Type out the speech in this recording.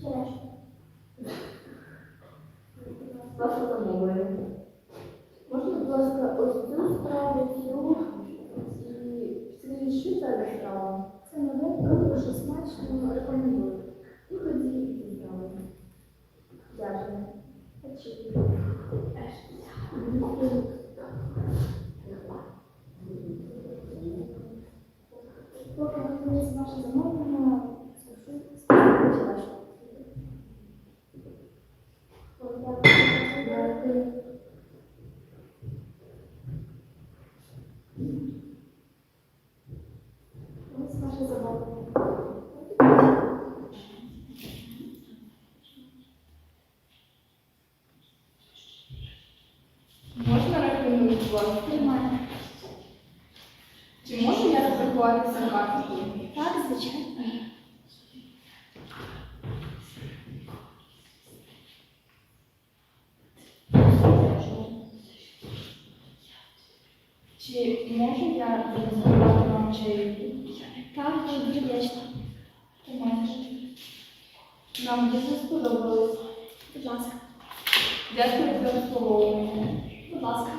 Черешня. Ваша замовлення. Можна, будь ласка, ось цю справу, цю і слідчі та справу. Це новинка, дуже смачно, рекомендую. І тоді і зробимо. Дякую. Дякую. Можна рахунок платформа? Чи можу я розрахуватися картою? Так, звичайно. Чи можу я запропонувати вам чайові? Так, я дуже вдячна. Нам дуже сподобалось. Будь ласка. Дякую за обслуговування. Будь ласка.